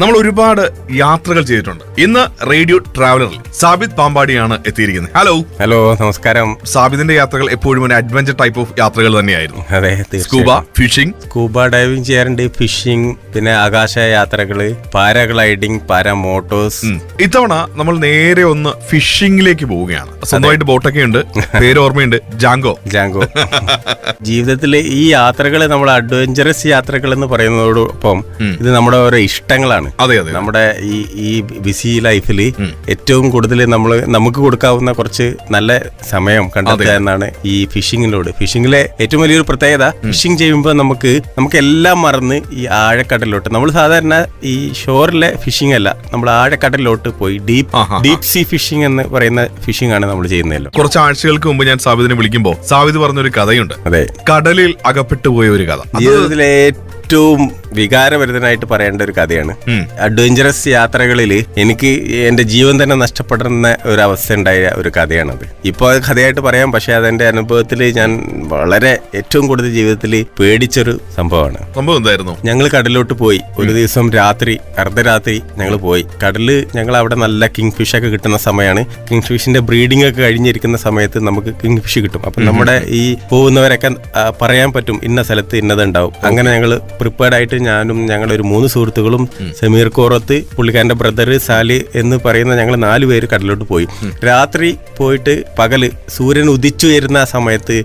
നമ്മൾ ഒരുപാട് യാത്രകൾ ചെയ്തിട്ടുണ്ട്. ഇന്ന് റേഡിയോ ട്രാവലറിൽ സാബിത് പാമ്പാടിയാണ് എത്തിയിരിക്കുന്നത്. ഹലോ. ഹലോ നമസ്കാരം. സാബിതിന്റെ യാത്രകൾ എപ്പോഴും ഒരു അഡ്വഞ്ചർ ടൈപ്പ് ഓഫ് യാത്രകൾ തന്നെയായിരുന്നു. അതെ സ്കൂബ ഫിഷിംഗ് സ്കൂബ ഡൈവിംഗ് ചെയ്യാറുണ്ട് ഫിഷിംഗ് പിന്നെ ആകാശ യാത്രകൾ പാരാഗ്ലൈഡിംഗ് പാരാമോട്ടോഴ്സ് ഇത്തവണ നമ്മൾ നേരെ ഒന്ന് ഫിഷിംഗിലേക്ക് പോവുകയാണ്. സ്വന്തമായിട്ട് ബോട്ടൊക്കെ ഉണ്ട് പേര് ഓർമ്മയുണ്ട് ജാങ്കോ. ജാങ്കോ. ജീവിതത്തിലെ ഈ യാത്രകൾ നമ്മൾ അഡ്വഞ്ചറസ് യാത്രകൾ എന്ന് പറയുന്നതോടൊപ്പം ഇത് നമ്മുടെ ഓരോ ഇഷ്ടങ്ങളാണ്. അതെ അതെ. നമ്മുടെ ഈ ഈ ബിസി ലൈഫിൽ ഏറ്റവും കൂടുതൽ നമ്മൾ നമുക്ക് കൊടുക്കാവുന്ന കുറച്ച് നല്ല സമയം കണ്ടെത്തുക എന്നാണ് ഈ ഫിഷിങ്ങിലൂടെ ഫിഷിങ്ങിലെ ഏറ്റവും വലിയൊരു പ്രത്യേകത ഫിഷിംഗ് ചെയ്യുമ്പോൾ നമുക്ക് നമുക്ക് എല്ലാം മറന്ന് ഈ ആഴക്കടലിലോട്ട്. നമ്മൾ സാധാരണ ഈ ഷോറിലെ ഫിഷിംഗ് അല്ല നമ്മൾ ആഴക്കടലിലോട്ട് പോയി ഡീപ്. ഡീപ് സീ ഫിഷിംഗ് എന്ന് പറയുന്ന ഫിഷിംഗ് ആണ് നമ്മൾ ചെയ്യുന്നതല്ലോ. കുറച്ച് ആഴ്ചകൾക്ക് മുമ്പ് ഞാൻ സാവിദിനെ വിളിക്കുമ്പോൾ സാവിദ് പറഞ്ഞൊരു കഥയുണ്ട്. അതെ. കടലിൽ അകപ്പെട്ടു പോയ ഒരു കഥ. ജീവിതത്തിലെ ഏറ്റവും വികാരഭരിതനായിട്ട് പറയേണ്ട ഒരു കഥയാണ്. അഡ്വഞ്ചറസ് യാത്രകളിൽ എനിക്ക് എന്റെ ജീവൻ തന്നെ നഷ്ടപ്പെടുന്ന ഒരു അവസ്ഥ ഉണ്ടായ ഒരു കഥയാണത്. ഇപ്പോൾ അത് കഥയായിട്ട് പറയാം പക്ഷെ അതെന്റെ അനുഭവത്തിൽ ഞാൻ വളരെ ഏറ്റവും കൂടുതൽ ജീവിതത്തിൽ പേടിച്ചൊരു സംഭവമാണ്. സംഭവം എന്തായിരുന്നു? ഞങ്ങൾ കടലിലോട്ട് പോയി. ഒരു ദിവസം രാത്രി അർദ്ധരാത്രി ഞങ്ങൾ പോയി. കടലിൽ ഞങ്ങൾ അവിടെ നല്ല കിങ് ഫിഷ് ഒക്കെ കിട്ടുന്ന സമയമാണ് കിങ് ഫിഷിന്റെ ബ്രീഡിംഗ് ഒക്കെ കഴിഞ്ഞിരിക്കുന്ന സമയത്ത് നമുക്ക് കിങ് ഫിഷ് കിട്ടും. അപ്പൊ നമ്മുടെ ഈ പോകുന്നവരൊക്കെ പറയാൻ പറ്റും ഇന്ന സ്ഥലത്ത് ഇന്നതുണ്ടാവും. അങ്ങനെ ഞങ്ങൾ പ്രിപ്പയർഡ് ആയിട്ട് ഞാനും ഞങ്ങളുടെ ഒരു മൂന്ന് സുഹൃത്തുക്കളും സമീർ കോറത്ത് പുള്ളിക്കാരന്റെ ബ്രദർ സാലി എന്ന് പറയുന്ന ഞങ്ങൾ നാല് പേര് കടലിലോട്ട് പോയി. രാത്രി പോയിട്ട് പകൽ സൂര്യൻ ഉദിച്ചുയരുന്ന ആ സമയത്ത്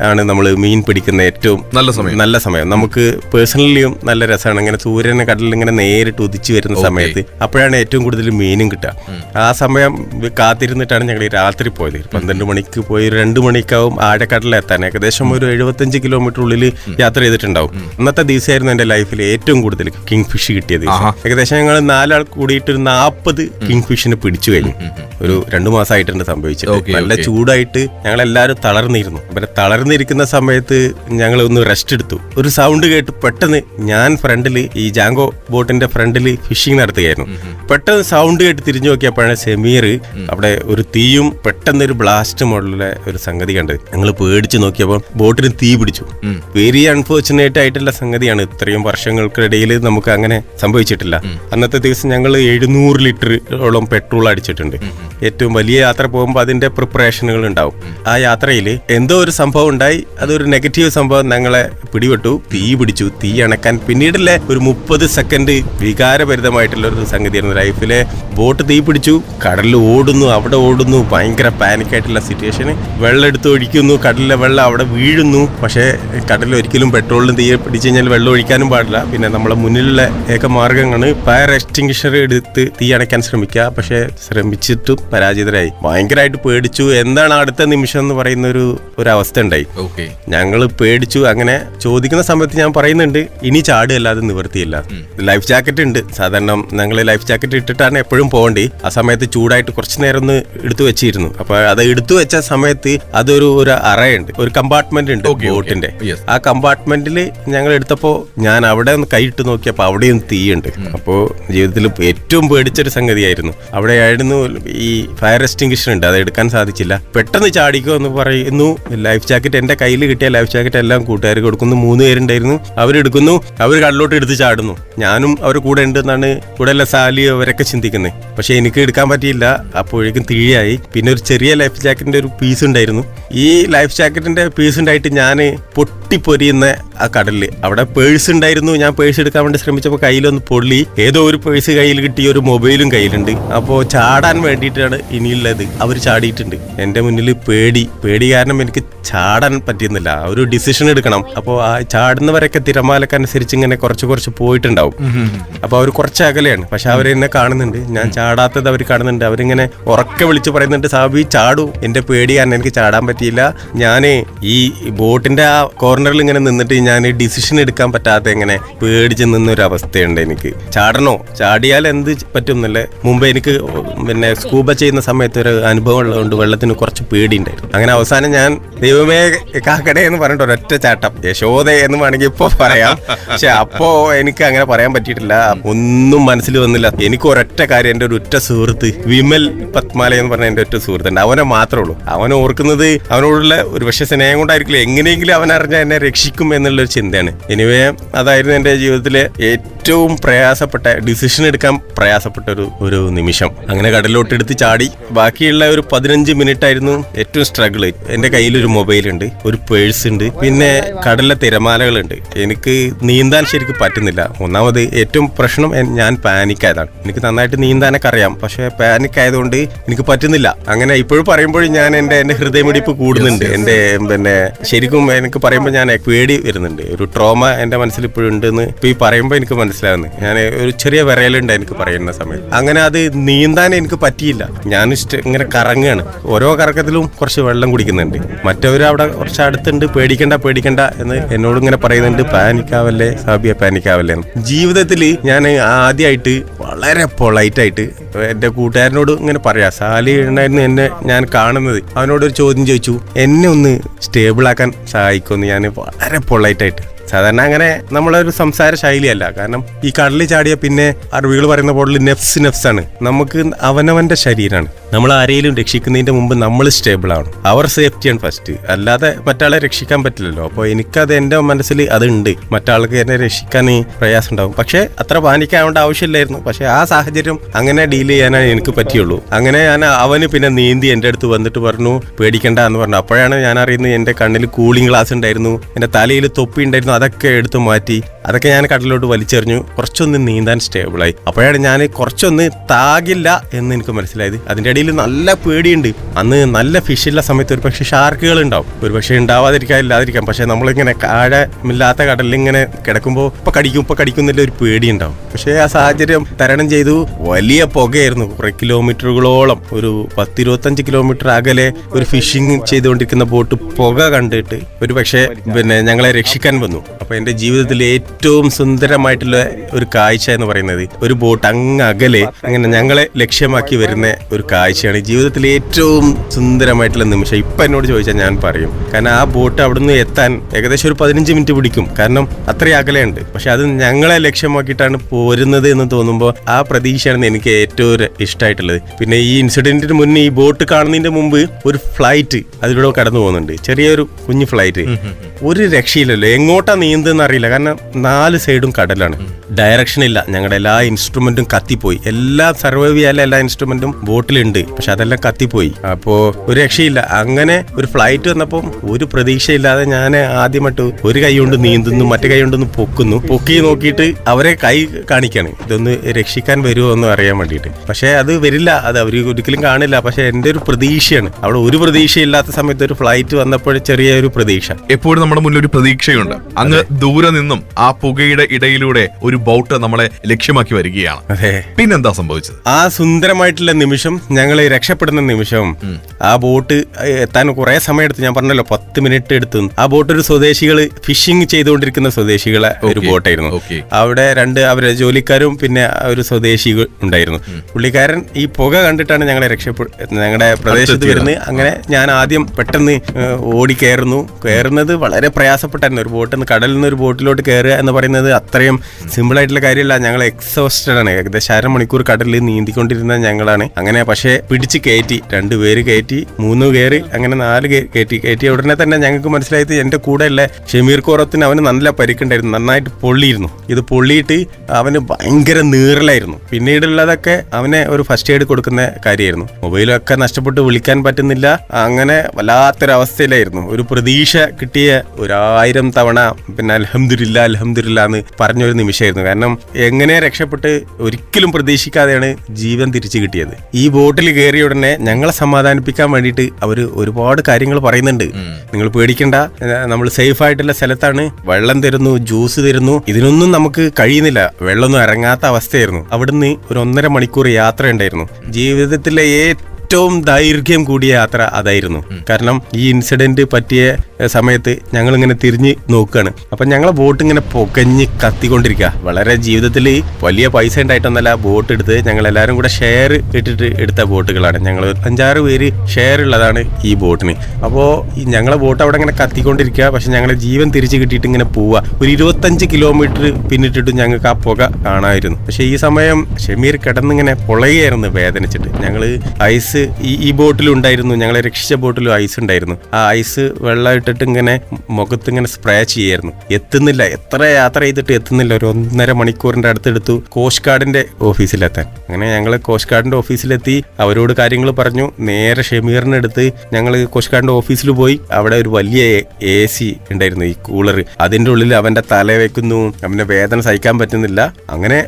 ആണ് നമ്മൾ മീൻ പിടിക്കുന്ന ഏറ്റവും നല്ല സമയം. നല്ല സമയം. നമുക്ക് പേഴ്സണലിയും നല്ല രസമാണ്. ഇങ്ങനെ സൂര്യനെ കടലിൽ ഇങ്ങനെ നേരിട്ട് ഉദിച്ചു വരുന്ന സമയത്ത് അപ്പോഴാണ് ഏറ്റവും കൂടുതൽ മീനും കിട്ടുക. ആ സമയം കാത്തിരുന്നിട്ടാണ് ഞങ്ങൾ രാത്രി പോയത്. പന്ത്രണ്ട് മണിക്ക് പോയി രണ്ട് മണിക്കാവും ആഴക്കടലിൽ എത്താൻ. ഏകദേശം ഒരു എഴുപത്തഞ്ച് കിലോമീറ്റർ ഉള്ളിൽ യാത്ര ചെയ്തിട്ടുണ്ടാവും. അന്നത്തെ ദിവസമായിരുന്നു എന്റെ ലൈഫിൽ ഏറ്റവും കൂടുതൽ കിങ് ഫിഷ് കിട്ടിയത് ഏകദേശം ഞങ്ങൾ നാലാൾ കൂടിയിട്ട് ഒരു നാൽപ്പത് കിങ് ഫിഷിനെ പിടിച്ചു കഴിഞ്ഞു. ഒരു രണ്ടു മാസമായിട്ടുണ്ട് സംഭവിച്ചത്. നല്ല ചൂടായിട്ട് ഞങ്ങൾ എല്ലാവരും തളർന്നിരുന്നു. പിന്നെ തളർന്നിരിക്കുന്ന സമയത്ത് ഞങ്ങൾ ഒന്ന് റെസ്റ്റ് എടുത്തു. ഒരു സൗണ്ട് കേട്ട് പെട്ടെന്ന് ഞാൻ ഫ്രണ്ടിൽ ഈ ജാങ്കോ ബോട്ടിന്റെ ഫ്രണ്ടിൽ ഫിഷിംഗ് നടത്തുകയായിരുന്നു. പെട്ടെന്ന് സൗണ്ട് കേട്ട് തിരിഞ്ഞു നോക്കിയപ്പോഴാണ് സെമീർ അവിടെ ഒരു തീയും പെട്ടെന്ന് ഒരു ബ്ലാസ്റ്റ് മോഡലിലെ ഒരു സംഗതി കണ്ട്. ഞങ്ങൾ പേടിച്ച് നോക്കിയപ്പോൾ ബോട്ടിന് തീ പിടിച്ചു. വെരി അൺഫോർച്ചുനേറ്റ് ആയിട്ടുള്ള സംഗതിയാണ് ഇത്രയും വർഷങ്ങൾക്കിടയിൽ നമുക്ക് അങ്ങനെ സംഭവിച്ചിട്ടില്ല. അന്നത്തെ ദിവസം ഞങ്ങൾ എഴുന്നൂറ് ലിറ്ററോളം പെട്രോൾ അടിച്ചിട്ടുണ്ട്. ഏറ്റവും വലിയ യാത്ര പോകുമ്പോൾ അതിന്റെ പ്രിപ്പറേഷനുകൾ ഉണ്ടാവും. ആ യാത്രയിൽ എന്തോ ഒരു സംഭവം ഉണ്ടായി. അതൊരു നെഗറ്റീവ് സംഭവം ഞങ്ങളെ പിടിപെട്ടു. തീ പിടിച്ചു. തീ അണക്കാൻ പിന്നീടില്ലേ ഒരു മുപ്പത് സെക്കൻഡ് വികാരഭരിതമായിട്ടുള്ള ഒരു സംഗതിയായിരുന്നു. ലൈഫിലെ ബോട്ട് തീ പിടിച്ചു. കടലിൽ ഓടുന്നു. അവിടെ ഓടുന്നു. ഭയങ്കര പാനിക്കായിട്ടുള്ള സിറ്റുവേഷന് വെള്ളം എടുത്ത് ഒഴിക്കുന്നു. കടലിലെ വെള്ളം അവിടെ വീഴുന്നു. പക്ഷേ കടലിൽ ഒരിക്കലും പെട്രോളിന് തീ പിടിച്ചു കഴിഞ്ഞാൽ വെള്ളം ഒഴിക്കാനും പാടില്ല. പിന്നെ നമ്മളെ മുന്നിലുള്ള ഏക മാർഗമാണ് ഫയർ എക്സ്റ്റിങ്ഷർ എടുത്ത് തീ അണയ്ക്കാൻ ശ്രമിക്കുക. പക്ഷേ ശ്രമിച്ചിട്ടും പരാജിതരായി ഭയങ്കരമായിട്ട് പേടിച്ചു. എന്താണ് അടുത്ത നിമിഷം എന്ന് പറയുന്ന ഒരു ഒരു അവസ്ഥ ഉണ്ടായി ഞങ്ങൾ പേടിച്ചു. അങ്ങനെ ചോദിക്കുന്ന സമയത്ത് ഞാൻ പറയുന്നുണ്ട് ഇനി ചാടുകയല്ലാതെ നിവർത്തിയില്ല. ലൈഫ് ജാക്കറ്റ് ഉണ്ട്. സാധാരണ ഞങ്ങൾ ലൈഫ് ജാക്കറ്റ് ഇട്ടിട്ടാണ് എപ്പോഴും പോകേണ്ടി ആ സമയത്ത് ചൂടായിട്ട് കുറച്ച് നേരം ഒന്ന് എടുത്തു വെച്ചിരുന്നു. അപ്പൊ അത് എടുത്തു വെച്ച സമയത്ത് അതൊരു ഒരു അറയുണ്ട്. ഒരു കമ്പാർട്ട്മെന്റ് ഉണ്ട്. ബോട്ടിന്റെ. ആ കമ്പാർട്ട്മെന്റിൽ ഞങ്ങൾ എടുത്തപ്പോ ഞാൻ അവിടെ ഒന്ന് കൈയിട്ട് നോക്കിയപ്പോൾ അവിടെയും തീയുണ്ട്. അപ്പോൾ ജീവിതത്തിൽ ഏറ്റവും പേടിച്ചൊരു സംഗതിയായിരുന്നു. അവിടെയായിരുന്നു ഈ ഫയർ എക്സ്റ്റിംഗ്വിഷർ ഉണ്ട്. അത് എടുക്കാൻ സാധിച്ചില്ല. പെട്ടെന്ന് ചാടിക്കോ എന്ന് പറയുന്നു. ലൈഫ് ജാക്കറ്റ് എന്റെ കയ്യിൽ കിട്ടിയ ലൈഫ് ജാക്കറ്റ് എല്ലാം കൂട്ടുകാർക്ക് കൊടുക്കുന്നു. മൂന്ന് പേരുണ്ടായിരുന്നു. അവരെടുക്കുന്നു അവർ കടലോട്ട് എടുത്ത് ചാടുന്നു. ഞാനും അവർ കൂടെ ഉണ്ടെന്നാണ് കൂടെ ഉള്ള സാലി അവരൊക്കെ ചിന്തിക്കുന്നത് പക്ഷെ എനിക്ക് എടുക്കാൻ പറ്റിയില്ല. അപ്പോഴേക്കും തീയായി. പിന്നെ ഒരു ചെറിയ ലൈഫ് ജാക്കറ്റിന്റെ ഒരു പീസ് ഉണ്ടായിരുന്നു. ഈ ലൈഫ് ജാക്കറ്റിന്റെ പീസ് ഉണ്ടായിട്ട് ഞാൻ പൊട്ടിപ്പൊരിയുന്ന ആ കടലിൽ അവിടെ പേഴ്സ് ഉണ്ടായിരുന്നു. ഞാൻ പേഴ്സ് എടുക്കാൻ വേണ്ടി ശ്രമിച്ചപ്പോൾ കയ്യിലൊന്ന് പൊള്ളി. ഏതോ ഒരു പേഴ്സ് കയ്യിൽ കിട്ടി ഒരു മൊബൈലും കയ്യിലുണ്ട്. അപ്പോൾ ചാടാൻ വേണ്ടിയിട്ടാണ് ഇനിയുള്ളത്. അവർ ചാടിയിട്ടുണ്ട്. എന്റെ മുന്നിൽ പേടി. പേടി കാരണം എനിക്ക് ചാടാൻ പറ്റുന്നില്ല ഒരു ഡിസിഷൻ എടുക്കണം. അപ്പോൾ ആ ചാടുന്നവരൊക്കെ തിരമാലക്കനുസരിച്ച് ഇങ്ങനെ കുറച്ച് കുറച്ച് പോയിട്ടുണ്ടാവും. അപ്പോൾ അവർ കുറച്ച് അകലെയാണ്. പക്ഷെ അവർ എന്നെ കാണുന്നുണ്ട്. ഞാൻ ചാടാത്തത് അവർ കാണുന്നുണ്ട്. അവരിങ്ങനെ ഉറക്കെ വിളിച്ച് പറയുന്നുണ്ട് സാബി ചാടു. എന്റെ പേടി കാരണം എനിക്ക് ചാടാൻ പറ്റിയില്ല. ഞാൻ ഈ ബോട്ടിന്റെ ആ കോർണറിൽ ഇങ്ങനെ നിന്നിട്ട് ഞാൻ ഡിസിഷൻ എടുക്കാൻ പറ്റാത്ത ഇങ്ങനെ പേടിച്ച് നിന്നൊരു അവസ്ഥയുണ്ട് എനിക്ക്. ചാടണോ? ചാടിയാൽ എന്ത് പറ്റും എന്നല്ലേ മുമ്പ് എനിക്ക് പിന്നെ സ്കൂബ ചെയ്യുന്ന സമയത്ത് ഒരു അനുഭവം ഉള്ളതുകൊണ്ട് വെള്ളത്തിന് കുറച്ച് പേടിയുണ്ടായിരുന്നു. അങ്ങനെ അവസാനം ഞാൻ ദൈവമേ കാക്കടേ എന്ന് പറഞ്ഞിട്ട് ഒരൊറ്റ ചാട്ടം. യശോദ എന്ന് വേണമെങ്കിൽ ഇപ്പൊ പറയാം. പക്ഷെ അപ്പോ എനിക്ക് അങ്ങനെ പറയാൻ പറ്റിയിട്ടില്ല. ഒന്നും മനസ്സിൽ വന്നില്ല. എനിക്ക് ഒരൊറ്റ കാര്യം എന്റെ ഒരു ഉറ്റ സുഹൃത്ത് വിമൽ പത്മാല എന്ന് പറഞ്ഞ എന്റെ ഒറ്റ സുഹൃത്തുണ്ട്. അവനെ മാത്രമേ ഉള്ളൂ. അവൻ ഓർക്കുന്നത് അവനോടുള്ള ഒരു പക്ഷെ സ്നേഹം കൊണ്ടായിരിക്കില്ല? എങ്ങനെയെങ്കിലും അവൻ എന്നെ രക്ഷിക്കും എന്നുള്ള ഒരു ചിന്തയാണ്. എനിവേ അതായിരുന്നു എന്റെ ജീവിതത്തിലെ ഏറ്റവും ഏറ്റവും പ്രയാസപ്പെട്ട ഡിസിഷൻ എടുക്കാൻ പ്രയാസപ്പെട്ട ഒരു ഒരു നിമിഷം. അങ്ങനെ കടലിലോട്ട് എടുത്ത് ചാടി. ബാക്കിയുള്ള ഒരു പതിനഞ്ച് മിനിറ്റ് ആയിരുന്നു ഏറ്റവും സ്ട്രഗിൾ ഒരു മൊബൈൽ ഉണ്ട് ഒരു പേഴ്സ് ഉണ്ട് പിന്നെ കടലിലെ തിരമാലകളുണ്ട്. എനിക്ക് നീന്താൻ ശരിക്കും പറ്റുന്നില്ല. ഒന്നാമത് ഏറ്റവും പ്രശ്നം ഞാൻ പാനിക് ആയതാണ്. എനിക്ക് നന്നായിട്ട് നീന്താനൊക്കെ അറിയാം പക്ഷേ പാനിക് ആയതുകൊണ്ട് എനിക്ക് പറ്റുന്നില്ല. അങ്ങനെ ഇപ്പോഴും പറയുമ്പോഴും ഞാൻ എന്റെ എന്റെ ഹൃദയമിടിപ്പ് കൂടുന്നുണ്ട്. എന്റെ പിന്നെ ശരിക്കും എനിക്ക് പറയുമ്പോൾ ഞാൻ പേടി വരുന്നുണ്ട്. ഒരു ട്രോമ എന്റെ മനസ്സിൽ ഇപ്പോഴും ഉണ്ടെന്ന് ഇപ്പൊ ഈ പറയുമ്പോൾ എനിക്ക് മനസ്സിലാവുന്നു ഞാൻ ഒരു ചെറിയ വിറയലുണ്ട് എനിക്ക് പറയുന്ന സമയത്ത് അങ്ങനെ അത് നീന്താൻ എനിക്ക് പറ്റിയില്ല. ഞാൻ ഇഷ്ടം ഇങ്ങനെ കറങ്ങുകയാണ് ഓരോ കറക്കത്തിലും കുറച്ച് വെള്ളം കുടിക്കുന്നുണ്ട്. മറ്റവർ അവിടെ കുറച്ച് അടുത്തുണ്ട്. പേടിക്കണ്ട പേടിക്കണ്ട എന്ന് എന്നോട് ഇങ്ങനെ പറയുന്നുണ്ട്. പാനിക്കാവല്ലേ സാബിയ പാനിക്കാവല്ലേ ജീവിതത്തിൽ ഞാൻ ആദ്യമായിട്ട് വളരെ പൊളൈറ്റ് ആയിട്ട് എന്റെ കൂട്ടുകാരനോട് ഇങ്ങനെ പറയാ സാലി ഉണ്ടായിരുന്നു എന്നെ ഞാൻ കാണുന്നത്. അവനോട് ഒരു ചോദ്യം ചോദിച്ചു എന്നെ ഒന്ന് സ്റ്റേബിൾ ആക്കാൻ സഹായിക്കുമെന്ന്? ഞാൻ വളരെ പൊളൈറ്റ് ആയിട്ട് സാധാരണ അങ്ങനെ നമ്മളൊരു സംസാര ശൈലിയല്ല. കാരണം ഈ കടലിൽ ചാടിയ പിന്നെ അറിവുകൾ പറയുന്ന പോലെ നെഫ്സ് നെഫ്സ് ആണ് നമുക്ക് അവനവന്റെ ശരീരമാണ് നമ്മൾ ആരെയും രക്ഷിക്കുന്നതിന്റെ മുമ്പ് നമ്മൾ സ്റ്റേബിൾ ആണ്. അവർ സേഫ്റ്റിയാണ് ഫസ്റ്റ് അല്ലാതെ മറ്റാളെ രക്ഷിക്കാൻ പറ്റില്ലല്ലോ. അപ്പോൾ എനിക്കത് എന്റെ മനസ്സിൽ അതുണ്ട്. മറ്റാൾക്ക് എന്നെ രക്ഷിക്കാൻ പ്രയാസം ഉണ്ടാവും. പക്ഷേ അത്ര പാനിക്കാവേണ്ട ആവശ്യമില്ലായിരുന്നു. പക്ഷേ ആ സാഹചര്യം അങ്ങനെ ഡീൽ ചെയ്യാനാണ് എനിക്ക് പറ്റിയുള്ളൂ. അങ്ങനെ ഞാൻ അവന് പിന്നെ നീന്തി എന്റെ അടുത്ത് വന്നിട്ട് പറഞ്ഞു പേടിക്കണ്ട എന്ന് പറഞ്ഞു. അപ്പോഴാണ് ഞാൻ അറിയുന്നത് എന്റെ കണ്ണിൽ കൂളിംഗ് ഗ്ലാസ് ഉണ്ടായിരുന്നു. എന്റെ തലയിൽ തൊപ്പി ഉണ്ടായിരുന്നു. അതൊക്കെ എടുത്തു മാറ്റി. അതൊക്കെ ഞാൻ കടലിലോട്ട് വലിച്ചെറിഞ്ഞു. കുറച്ചൊന്ന് നീന്താൻ സ്റ്റേബിളായി അപ്പോഴാണ് ഞാൻ കുറച്ചൊന്ന് താകില്ല എന്ന് എനിക്ക് മനസ്സിലായത്. അതിന്റെ ഇടയിൽ നല്ല പേടിയുണ്ട്. അന്ന് നല്ല ഫിഷുള്ള സമയത്ത് ഒരു പക്ഷേ ഷാർക്കുകൾ ഉണ്ടാവും. ഒരു പക്ഷേ ഉണ്ടാവാതിരിക്കാൻ ഇല്ലാതിരിക്കാം പക്ഷേ നമ്മളിങ്ങനെ ആഴമില്ലാത്ത കടലിൽ ഇങ്ങനെ കിടക്കുമ്പോൾ ഇപ്പൊ കടിക്കും ഇപ്പൊ കടിക്കുന്നില്ല ഒരു പേടി ഉണ്ടാവും. പക്ഷേ ആ സാഹചര്യം തരണം ചെയ്തു. വലിയ പുകയായിരുന്നു. കുറെ കിലോമീറ്ററുകളോളം ഒരു പത്തിരുപത്തഞ്ച് കിലോമീറ്റർ അകലെ ഒരു ഫിഷിംഗ് ചെയ്തുകൊണ്ടിരിക്കുന്ന ബോട്ട് പുക കണ്ടിട്ട് ഒരു പക്ഷേ പിന്നെ ഞങ്ങളെ രക്ഷിക്കാൻ വന്നു. അപ്പൊ എന്റെ ജീവിതത്തിലെ ഏറ്റവും സുന്ദരമായിട്ടുള്ള ഒരു കാഴ്ച എന്ന് പറയുന്നത് ഒരു ബോട്ട് അങ്ങ് അകലെ അങ്ങനെ ഞങ്ങളെ ലക്ഷ്യമാക്കി വരുന്ന ഒരു കാഴ്ചയാണ് ജീവിതത്തിലെ ഏറ്റവും സുന്ദരമായിട്ടുള്ള നിമിഷം. ഇപ്പൊ എന്നോട് ചോദിച്ചാൽ ഞാൻ പറയും കാരണം ആ ബോട്ട് അവിടുന്ന് എത്താൻ ഏകദേശം ഒരു പതിനഞ്ച് മിനിറ്റ് പിടിക്കും. കാരണം അത്രയും അകലെയുണ്ട്. പക്ഷെ അത് ഞങ്ങളെ ലക്ഷ്യമാക്കിയിട്ടാണ് പോരുന്നത് എന്ന് തോന്നുമ്പോൾ ആ പ്രതീക്ഷയാണ് എനിക്ക് ഏറ്റവും ഇഷ്ടമായിട്ടുള്ളത്. പിന്നെ ഈ ഇൻസിഡന്റിന് മുന്നേ ഈ ബോട്ട് കാണുന്നതിന്റെ മുമ്പ് ഒരു ഫ്ലൈറ്റ് അതിലൂടെ കടന്നു പോകുന്നുണ്ട്. ചെറിയൊരു കുഞ്ഞു ഫ്ലൈറ്റ്. ഒരു രക്ഷയില്ലല്ലോ. എങ്ങോട്ടാ നീന്തെന്ന് അറിയില്ല. കാരണം നാല് സൈഡും കടലാണ്. ഡയറക്ഷൻ ഇല്ല. ഞങ്ങളുടെ എല്ലാ ഇൻസ്ട്രുമെന്റും കത്തിപ്പോയി. എല്ലാ സർവൈവ് എല്ലാ ഇൻസ്ട്രുമെന്റും ബോട്ടിലുണ്ട്. പക്ഷെ അതെല്ലാം കത്തിപ്പോയി. അപ്പോ ഒരു രക്ഷയില്ല. അങ്ങനെ ഒരു ഫ്ലൈറ്റ് വന്നപ്പോൾ ഒരു പ്രതീക്ഷയില്ലാതെ ഞാൻ ആദ്യമായിട്ട് ഒരു കൈ കൊണ്ട് നീന്തുന്നു മറ്റേ കൈ കൊണ്ടൊന്ന് പൊക്കുന്നു. പൊക്കി നോക്കിയിട്ട് അവരെ കൈ കാണിക്കാണ്. ഇതൊന്ന് രക്ഷിക്കാൻ വരുമോ എന്ന് അറിയാൻ വേണ്ടിയിട്ട്. പക്ഷെ അത് വരില്ല. അത് അവർ ഒരിക്കലും കാണില്ല. പക്ഷെ എന്റെ ഒരു പ്രതീക്ഷയാണ്. അവിടെ ഒരു പ്രതീക്ഷയില്ലാത്ത സമയത്ത് ഒരു ഫ്ലൈറ്റ് വന്നപ്പോൾ ചെറിയ ഒരു പ്രതീക്ഷ. എപ്പോഴും നമ്മുടെ മുന്നിൽ ഒരു പ്രതീക്ഷയുണ്ട്. അങ്ങ് ദൂരെ നിന്നും ആ പുകയുടെ ഇടയിലൂടെ ഒരു ബോട്ട് നമ്മളെ ലക്ഷ്യമാക്കി വരികയാണ്. അതെ. പിന്നെന്താ സംഭവിച്ചത്? ആ സുന്ദരമായിട്ടുള്ള നിമിഷം ഞങ്ങൾ രക്ഷപ്പെടുന്ന നിമിഷം ആ ബോട്ട് എത്താൻ കുറെ സമയം എടുത്തു ഞാൻ പറഞ്ഞല്ലോ പത്ത് മിനിറ്റ് എടുത്തു. ആ ബോട്ട് ഒരു സ്വദേശികൾ ഫിഷിംഗ് ചെയ്തുകൊണ്ടിരിക്കുന്ന സ്വദേശികളെ ഒരു ബോട്ടായിരുന്നു. അവിടെ രണ്ട് അവരെ ജോലിക്കാരും പിന്നെ ഒരു സ്വദേശി ഉണ്ടായിരുന്നു. പുള്ളിക്കാരൻ ഈ പുക കണ്ടിട്ടാണ് ഞങ്ങളെ രക്ഷപ്പെടു ഞങ്ങളുടെ പ്രദേശത്ത്. വരുന്നത്. അങ്ങനെ ഞാൻ ആദ്യം പെട്ടെന്ന് ഓടി കയറുന്നു. കയറുന്നത് വളരെ പ്രയാസപ്പെട്ടായിരുന്നു. ഒരു ബോട്ടിൽ നിന്ന് കടലിൽ നിന്ന് ഒരു ബോട്ടിലോട്ട് കയറുക എന്ന് പറയുന്നത് അത്രയും സിമ്പിൾ ആയിട്ടുള്ള കാര്യമല്ല. ഞങ്ങൾ എക്സോസ്റ്റഡ് ആണ്. ഏകദേശം അര മണിക്കൂർ കടലിൽ നീന്തിക്കൊണ്ടിരുന്ന ഞങ്ങളാണ്. അങ്ങനെ പക്ഷേ പിടിച്ച് കയറ്റി രണ്ടുപേര് കയറ്റി മൂന്ന് കയറി അങ്ങനെ നാല് കയറ്റി. കയറ്റി ഉടനെ തന്നെ ഞങ്ങൾക്ക് മനസ്സിലായത് എന്റെ കൂടെ അല്ല ഷമീർ കോറത്തിന് അവന് നല്ല പരിക്കുണ്ടായിരുന്നു. നന്നായിട്ട് പൊള്ളിയിരുന്നു. ഇത് പൊള്ളിയിട്ട് അവന് ഭയങ്കര നീറലായിരുന്നു. പിന്നീടുള്ളതൊക്കെ അവനെ ഒരു ഫസ്റ്റ് എയ്ഡ് കൊടുക്കുന്ന കാര്യമായിരുന്നു. മൊബൈലൊക്കെ നഷ്ടപ്പെട്ട് വിളിക്കാൻ പറ്റുന്നില്ല. അങ്ങനെ വല്ലാത്തൊരവസ്ഥയിലായിരുന്നു. ഒരു പ്രതീക്ഷ കിട്ടിയ ഒരായിരം തവണ പിന്നെ അലഹമില്ല അലഹമില്ല എന്ന് പറഞ്ഞൊരു നിമിഷമായിരുന്നു. കാരണം എങ്ങനെ രക്ഷപ്പെട്ട് ഒരിക്കലും പ്രതീക്ഷിക്കാതെയാണ് ജീവൻ തിരിച്ചു കിട്ടിയത്. ഈ ബോട്ടിൽ കയറിയ ഉടനെ ഞങ്ങളെ സമാധാനിപ്പിക്കാൻ വേണ്ടിയിട്ട് അവർ ഒരുപാട് കാര്യങ്ങൾ പറയുന്നുണ്ട്. നിങ്ങൾ പേടിക്കണ്ട. നമ്മൾ സേഫ് ആയിട്ടുള്ള സ്ഥലത്താണ്. വെള്ളം തരുന്നു ജ്യൂസ് തരുന്നു. ഇതിനൊന്നും നമുക്ക് കഴിയുന്നില്ല. വെള്ളമൊന്നും ഇറങ്ങാത്ത അവസ്ഥയായിരുന്നു. അവിടുന്ന് ഒരു ഒന്നര മണിക്കൂർ യാത്ര ഉണ്ടായിരുന്നു. ജീവിതത്തിലെ ഏറ്റവും ദൈർഘ്യം കൂടിയ യാത്ര അതായിരുന്നു. കാരണം ഈ ഇൻസിഡന്റ് പറ്റിയ സമയത്ത് ഞങ്ങൾ ഇങ്ങനെ തിരിഞ്ഞ് നോക്കുകയാണ് അപ്പൊ ഞങ്ങളെ ബോട്ട് ഇങ്ങനെ പുകഞ്ഞ് കത്തിക്കൊണ്ടിരിക്കുക വളരെ ജീവിതത്തിൽ വലിയ പൈസ ഉണ്ടായിട്ടൊന്നല്ല ബോട്ട് എടുത്ത് ഞങ്ങൾ എല്ലാവരും കൂടെ ഷെയർ ഇട്ടിട്ട് എടുത്ത ബോട്ടുകളാണ്. ഞങ്ങൾ അഞ്ചാറ് പേര് ഷെയർ ഉള്ളതാണ് ഈ ബോട്ടിന്. അപ്പോൾ ഞങ്ങളെ ബോട്ട് അവിടെ ഇങ്ങനെ കത്തിക്കൊണ്ടിരിക്കുക പക്ഷെ ഞങ്ങളെ ജീവൻ തിരിച്ചു കിട്ടിയിട്ട് ഇങ്ങനെ പോവുക ഒരു ഇരുപത്തഞ്ച് കിലോമീറ്റർ പിന്നിട്ടിട്ട് ഞങ്ങൾക്ക് ആ പുക കാണാമായിരുന്നു പക്ഷെ ഈ സമയം ഷമീർ കിടന്നിങ്ങനെ പൊളയായിരുന്നു വേദനിച്ചിട്ട്. ഞങ്ങൾ ഐസ് ഈ ഈ ബോട്ടിലുണ്ടായിരുന്നു ഞങ്ങളെ രക്ഷിച്ച ബോട്ടിലും ഐസ് ഉണ്ടായിരുന്നു. ആ ഐസ് വെള്ളം ഇട്ടിട്ട് ഇങ്ങനെ മുഖത്ത് ഇങ്ങനെ സ്പ്രേ ചെയ്യായിരുന്നു. എത്തുന്നില്ല. എത്ര യാത്ര ചെയ്തിട്ട് എത്തുന്നില്ല. ഒരു ഒന്നര മണിക്കൂറിന്റെ അടുത്തെടുത്തു കോസ്റ്റ് ഗാർഡിന്റെ ഓഫീസിലെത്താൻ. അങ്ങനെ ഞങ്ങൾ കോസ്റ്റ് ഗാർഡിന്റെ ഓഫീസിലെത്തി. അവരോട് കാര്യങ്ങൾ പറഞ്ഞു. നേരെ ഷെമീറിനെടുത്ത് ഞങ്ങൾ കോസ്റ്റ് ഗാർഡിന്റെ ഓഫീസിൽ പോയി. അവിടെ ഒരു വലിയ എ സി ഉണ്ടായിരുന്നു. ഈ കൂളർ അതിന്റെ ഉള്ളിൽ അവന്റെ തല വെക്കുന്നു. അവന്റെ വേദന സഹിക്കാൻ പറ്റുന്നില്ല. അങ്ങനെ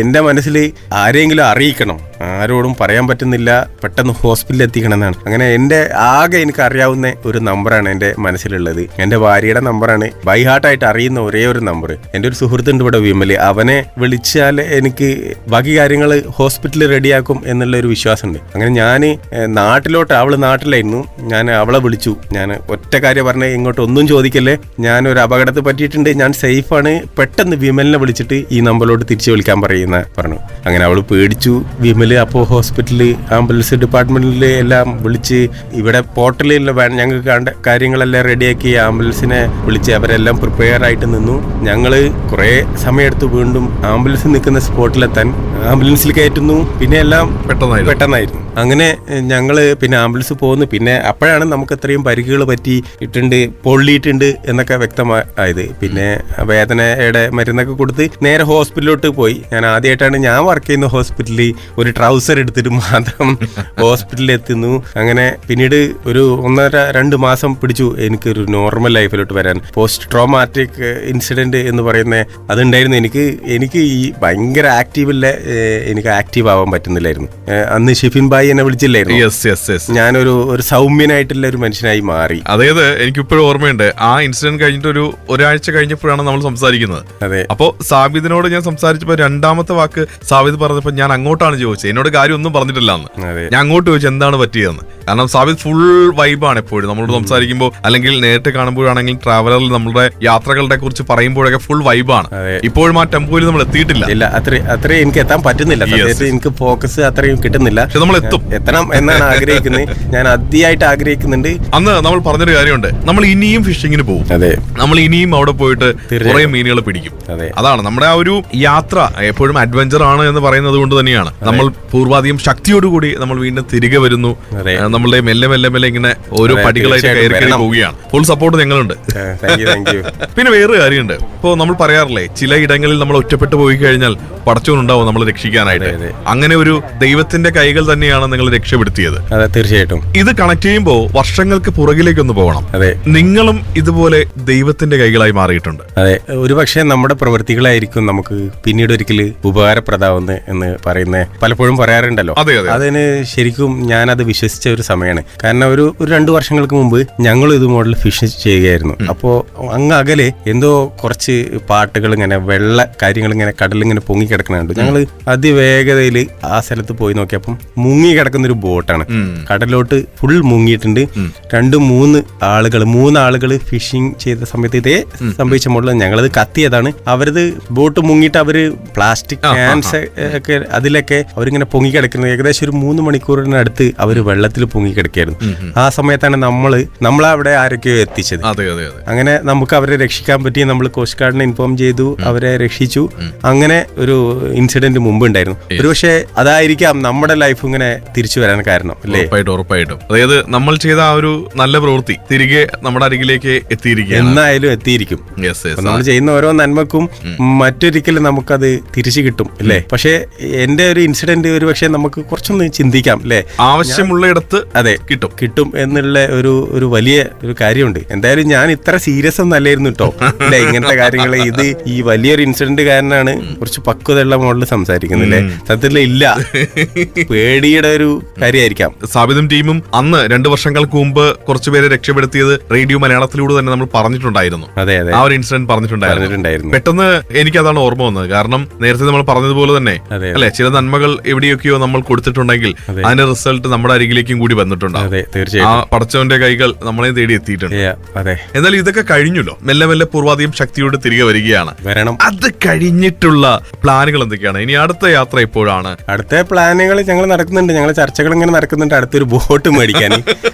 എന്റെ മനസ്സിൽ ആരെങ്കിലും അറിയിക്കണം. ആരോടും പറയാൻ പറ്റുന്നില്ല പെട്ടെന്ന് ഹോസ്പിറ്റലിൽ എത്തിക്കണം എന്നാണ് അങ്ങനെ എന്റെ ആകെ എനിക്ക് അറിയാവുന്ന ഒരു നമ്പറാണ് എന്റെ മനസ്സിലുള്ളത്. എന്റെ ഭാര്യയുടെ നമ്പറാണ്. ബൈ ഹാർട്ടായിട്ട് അറിയുന്ന ഒരേ ഒരു നമ്പർ എന്റെ ഒരു സുഹൃത്തുണ്ട് ഇവിടെ വിമൽ. അവനെ വിളിച്ചാൽ എനിക്ക് ബാക്കി കാര്യങ്ങൾ ഹോസ്പിറ്റലിൽ റെഡിയാക്കും എന്നുള്ള ഒരു വിശ്വാസമുണ്ട്. അങ്ങനെ ഞാൻ നാട്ടിലോട്ട് അവൾ നാട്ടിലായിരുന്നു. ഞാൻ അവളെ വിളിച്ചു. ഞാൻ ഒറ്റ കാര്യം പറഞ്ഞ ഇങ്ങോട്ട് ഒന്നും ചോദിക്കല്ലേ. ഞാൻ ഒരു അപകടത്തിൽ പറ്റിയിട്ടുണ്ട്. ഞാൻ സേഫാണ്. പെട്ടെന്ന് വിമലിനെ വിളിച്ചിട്ട് ഈ നമ്പറിലോട്ട് തിരിച്ചു വിളിക്കാൻ പറയുന്ന പറഞ്ഞു. അങ്ങനെ അവൾ പേടിച്ചു. വിമൽ അപ്പോൾ ഹോസ്പിറ്റലിൽ ആംബുലൻസ് ഡിപ്പാർട്ട്മെന്റിൽ എല്ലാം വിളിച്ച് ഇവിടെ പോർട്ടലിൽ ഞങ്ങൾക്ക് കണ്ട കാര്യങ്ങളെല്ലാം റെഡിയാക്കി ആംബുലൻസിനെ വിളിച്ച് അവരെല്ലാം പ്രിപ്പയർ ആയിട്ട് നിന്നു. ഞങ്ങൾ കുറേ സമയമെടുത്ത് വീണ്ടും ആംബുലൻസ് നിൽക്കുന്ന സ്പോട്ടിലെത്താൻ ആംബുലൻസിൽ കയറ്റുന്നു. പിന്നെ എല്ലാം പെട്ടെന്നായി പെട്ടെന്നായിരുന്നു. അങ്ങനെ ഞങ്ങൾ പിന്നെ ആംബുലൻസ് പോകുന്നു പിന്നെ അപ്പോഴാണ് നമുക്ക് ഇത്രയും പരിക്കുകൾ പറ്റി ഇട്ടുണ്ട് പൊള്ളിയിട്ടുണ്ട് എന്നൊക്കെ വ്യക്തമായത് പിന്നെ വേദനയുടെ മരുന്നൊക്കെ കൊടുത്ത് നേരെ ഹോസ്പിറ്റലിലോട്ട് പോയി. ഞാൻ ആദ്യമായിട്ടാണ് ഞാൻ വർക്ക് ചെയ്യുന്ന ഹോസ്പിറ്റലിൽ ഒരു ട്രൗസർ എടുത്തിട്ട് മാത്രം ഹോസ്പിറ്റലിൽ എത്തുന്നു അങ്ങനെ പിന്നീട് ഒരു ഒന്നര രണ്ട് മാസം പിടിച്ചു എനിക്കൊരു നോർമൽ ലൈഫിലോട്ട് വരാൻ. പോസ്റ്റ് ട്രോമാറ്റിക് ഇൻസിഡന്റ് എന്ന് പറയുന്ന അതുണ്ടായിരുന്നു. എനിക്ക് എനിക്ക് ഈ ഭയങ്കര ആക്റ്റീവില്ല എനിക്ക് ആക്റ്റീവ് ആവാൻ പറ്റുന്നില്ലായിരുന്നു. അന്ന് ഷിഫിൻ ബായി എന്നെ വിളിച്ചില്ലായിരുന്നു. യെസ് യെസ് യെസ് ഞാനൊരു ഒരു സൗമ്യനായിട്ടുള്ള ഒരു മനുഷ്യനായി മാറി. അതായത് എനിക്കിപ്പോഴും ഓർമ്മയുണ്ട് ആ ഇൻസിഡന്റ് കഴിഞ്ഞിട്ട് ഒരു ഒരാഴ്ച കഴിഞ്ഞപ്പോഴാണ് നമ്മൾ സംസാരിക്കുന്നത്. അതെ. അപ്പോ സാബിദിനോട് ഞാൻ സംസാരിച്ചപ്പോ രണ്ടാമത്തെ വാക്ക് സാബിദ് പറഞ്ഞപ്പോ ഞാൻ അങ്ങോട്ടാണ് ചോദിച്ചത് എന്നോട് കാര്യം ഒന്നും പറഞ്ഞിട്ടില്ല എന്ന് ഞാൻ അങ്ങോട്ട് ചോദിച്ചു എന്താണ് പറ്റിയതെന്ന്. കാരണം സാബിദ് ഫുൾ വൈബാണ് എപ്പോഴും. നമ്മളോട് സംസാരിക്കുമ്പോൾ അല്ലെങ്കിൽ നേരിട്ട് കാണുമ്പോഴാണെങ്കിൽ ട്രാവലറിൽ നമ്മുടെ യാത്രകളുടെ കുറിച്ച് പറയുമ്പോഴൊക്കെ ഫുൾ വൈബാണ്. ഇപ്പോഴും ആ ടെമ്പോയിൽ നമ്മൾ എത്തിയിട്ടില്ല. ഇല്ല അത്ര അത്രയും എനിക്ക് എത്താൻ പറ്റുന്നില്ല. എനിക്ക് ഫോക്കസ് അത്രയും കിട്ടുന്നില്ല. പക്ഷെ നമ്മൾ എത്തും. എത്തണം എന്നാണ് ആഗ്രഹിക്കുന്നത്. ഞാൻ അതിയായിട്ട് ആഗ്രഹിക്കുന്നുണ്ട്. അന്ന് നമ്മൾ പറഞ്ഞൊരു കാര്യമുണ്ട്. നമ്മൾ ഇനിയും ഫിഷിങ്ങിന് പോകും. അതെ. നമ്മൾ ഇനിയും അവിടെ പോയിട്ട് കുറെ മീനുകൾ പിടിക്കും. അതാണ് നമ്മുടെ ആ ഒരു യാത്ര എപ്പോഴും അഡ്വഞ്ചർ ആണ് എന്ന് പറയുന്നത് കൊണ്ട് തന്നെയാണ്. നമ്മൾ പൂർവാധികം ശക്തിയോടുകൂടി നമ്മൾ വീണ്ടും തിരികെ വരുന്നു. നമ്മളുടെ മെല്ലെ മെല്ലെ മെല്ലെ ഇങ്ങനെ ഓരോ പടികളായിട്ട് കയറി കയറി പോവുകയാണ്. ഫുൾ സപ്പോർട്ട് ഞങ്ങളുണ്ട്. പിന്നെ വേറൊരു കാര്യമുണ്ട്. ഇപ്പോ നമ്മൾ പറയാറില്ലേ ചില ഇടങ്ങളിൽ നമ്മൾ ഒറ്റപ്പെട്ടു പോയി കഴിഞ്ഞാൽ പടച്ചോനുണ്ടാവും നമ്മൾ രക്ഷിക്കാനായിട്ട്. അങ്ങനെ ഒരു ദൈവത്തിന്റെ കൈകൾ തന്നെയാണ് നിങ്ങൾ രക്ഷപ്പെടുത്തിയത്. തീർച്ചയായിട്ടും. ഇത് കണക്ട് ചെയ്യുമ്പോൾ വർഷങ്ങൾക്ക് പുറകിലേക്ക് ഒന്ന് പോകണം. അതെ. നിങ്ങളും ഇതുപോലെ ദൈവത്തിന്റെ കൈകളായി മാറിയിട്ടുണ്ട്. അതെ ഒരുപക്ഷെ നമ്മുടെ പ്രവൃത്തികളായിരിക്കും നമുക്ക് പിന്നീട് ഒരിക്കൽ ഉപകാരപ്രദമാവുന്നത് എന്ന് പറയുന്ന പലപ്പോഴും പറയാറുണ്ടല്ലോ. അതെ അതെ. അതിന് ശരിക്കും അത് വിശ്വസിച്ച ഒരു സമയമാണ് കാരണം ഒരു ഒരു രണ്ടു വർഷങ്ങൾക്ക് മുമ്പ് ഞങ്ങൾ ഇത് മോഡൽ ഫിഷ് ചെയ്യുകയായിരുന്നു. അപ്പോൾ അങ്ങ് അകലെ എന്തോ കുറച്ച് പാട്ടുകൾ ഇങ്ങനെ വെള്ള കാര്യങ്ങൾ ഇങ്ങനെ കടലിങ്ങനെ പൊങ്ങി കിടക്കുന്നുണ്ട്. ഞങ്ങൾ അതിവേഗതയിൽ ആ സ്ഥലത്ത് പോയി നോക്കിയപ്പം മുങ്ങി കിടക്കുന്ന ഒരു ബോട്ടാണ്. കടലോട്ട് ഫുൾ മുങ്ങിയിട്ടുണ്ട്. രണ്ട് മൂന്ന് ആളുകൾ മൂന്ന് ആളുകൾ ഫിഷിംഗ് ചെയ്ത സമയത്ത് ഇതേ സംഭവിച്ച മോഡൽ ഞങ്ങളത് കത്തിയതാണ്. അവരത് ബോട്ട് മുങ്ങിയിട്ട് അവർ പ്ലാസ്റ്റിക് ക്യാൻസ് ഒക്കെ അതിലൊക്കെ അവരിങ്ങനെ പൊങ്ങി കിടക്കുന്നത്. ഏകദേശം ഒരു മൂന്ന് മണിക്കൂറിനടുത്ത് അവർ വെള്ളത്തിൽ പൊങ്ങി കിടക്കായിരുന്നു ആ സമയത്താണ് നമ്മൾ നമ്മളവിടെ ആരൊക്കെയോ എത്തിച്ചത്. അങ്ങനെ നമുക്ക് അവരെ രക്ഷിക്കാൻ പറ്റി. നമ്മൾ കോസ്റ്റ് ഗാർഡിനെ ഇൻഫോം ചെയ്തു അവരെ രക്ഷിച്ചു. അങ്ങനെ ഒരു ഇൻസിഡന്റ് മുമ്പ് ഉണ്ടായിരുന്നു. ഒരുപക്ഷെ അതായിരിക്കാം നമ്മുടെ ലൈഫ് ഇങ്ങനെ തിരിച്ചു വരാൻ കാരണം അല്ലേ? ഉറപ്പായിട്ടും അതായത് നമ്മൾ ചെയ്ത ആ ഒരു നല്ല പ്രവൃത്തി തിരികെ നമ്മുടെ അരികിലേക്ക് എത്തിയിരിക്കുകയാണ്. എന്നായാലും എത്തിയിരിക്കും. നമ്മൾ ചെയ്യുന്ന ഓരോ നന്മക്കും മറ്റൊരിക്കലും നമുക്കത് തിരിച്ചു കിട്ടും അല്ലേ? പക്ഷേ എന്റെ ഒരു ഇൻസിഡന്റ് ഒരു പക്ഷേ നമുക്ക് കുറച്ചൊന്ന് ചിന്തിക്കാം അല്ലേ? ആവശ്യമുള്ളയിടത്ത് അതെ. കിട്ടും. കിട്ടും എന്നുള്ള ഒരു ഒരു വലിയ ഒരു കാര്യമുണ്ട്. എന്തായാലും ഞാൻ ഇത്ര സീരിയസ് ഒന്നും അല്ലായിരുന്നു കേട്ടോ അല്ലെ? ഇങ്ങനത്തെ കാര്യങ്ങൾ ഇത് ഈ വലിയൊരു ഇൻസിഡന്റ് കാരനാണ് കുറച്ച് പക്വതയുള്ള മോഡൽ സംസാരിക്കുന്നില്ലേ സത്യത്തിൽ ഇല്ല. പേടിയുടെ ഒരു കാര്യമായിരിക്കാം സാബിതും ടീമും അന്ന് രണ്ടു വർഷങ്ങൾക്ക് മുമ്പ് കുറച്ചുപേരെ രക്ഷപ്പെടുത്തിയത് റേഡിയോ മലയാളത്തിലൂടെ തന്നെ നമ്മൾ പറഞ്ഞിട്ടുണ്ടായിരുന്നു. അതെ അതെ. ആ ഒരു ഇൻസിഡന്റ് പറഞ്ഞിട്ടുണ്ടായിരുന്നു. പെട്ടെന്ന് എനിക്ക് അതാണ് ഓർമ്മ വന്നത്. കാരണം നേരത്തെ നമ്മൾ പറഞ്ഞതുപോലെ തന്നെ അല്ലെ? ചില നന്മകൾ എവിടെയൊക്കെയോ നമ്മൾ കൊടുത്തിട്ടുണ്ടെങ്കിൽ അതെ. അതിന്റെ റിസൾട്ട് നമ്മുടെ അരികിലേക്കും കൂടി വന്നിട്ടുണ്ട് അതെ ആ പടച്ചവന്റെ കൈകൾ നമ്മളെ തേടി എത്തിയിട്ടുണ്ട്. അതെ. എന്നാൽ ഇതൊക്കെ കഴിഞ്ഞല്ലോ? മെല്ലെ മെല്ലെ പൂർവാധികം ശക്തിയോട് തിരികെ വരികയാണ്. വരണം. അത് കഴിഞ്ഞിട്ടുള്ള പ്ലാനുകൾ എന്തൊക്കെയാണ്? ഇനി അടുത്ത യാത്ര എപ്പോഴാണ്? അടുത്ത പ്ലാനുകൾ ഞങ്ങൾ നടക്കുന്നുണ്ട്. ഞങ്ങൾ ചർച്ചകൾ ഇങ്ങനെ നടക്കുന്നുണ്ട്. അടുത്തൊരു ബോട്ട് മേടിക്കാൻ.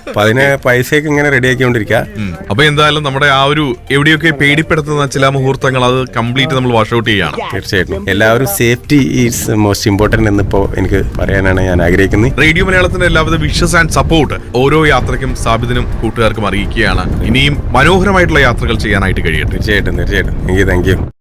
അപ്പൊ അതിന് പൈസയൊക്കെ ഇങ്ങനെ റെഡിയാക്കിക്കൊണ്ടിരിക്കുക ആക്കിക്കൊണ്ടിരിക്കുക അപ്പൊ എന്തായാലും നമ്മുടെ ആ ഒരു എവിടെയൊക്കെ പേടിപ്പെടുത്തുന്ന ചില മുഹൂർത്തങ്ങൾ അത് കംപ്ലീറ്റ് നമ്മൾ വാഷ് ഔട്ട് ചെയ്യാണ് തീർച്ചയായിട്ടും. എല്ലാവരും സേഫ്റ്റി ഈസ് മോസ്റ്റ് ഇമ്പോർട്ടന്റ് എന്നിപ്പോ എനിക്ക് പറയാനാണ് ഞാൻ ആഗ്രഹിക്കുന്നത്. റേഡിയോ മലയാളത്തിന്റെ എല്ലാവിധ വിഷസ് ആൻഡ് സപ്പോർട്ട് ഓരോ യാത്രയ്ക്കും സ്ഥാപിതനും കൂട്ടുകാർക്കും അറിയിക്കുകയാണ്. ഇനിയും മനോഹരമായിട്ടുള്ള യാത്രകൾ ചെയ്യാനായിട്ട് കഴിയട്ടെ. തീർച്ചയായിട്ടും തീർച്ചയായിട്ടും. Thank you thank you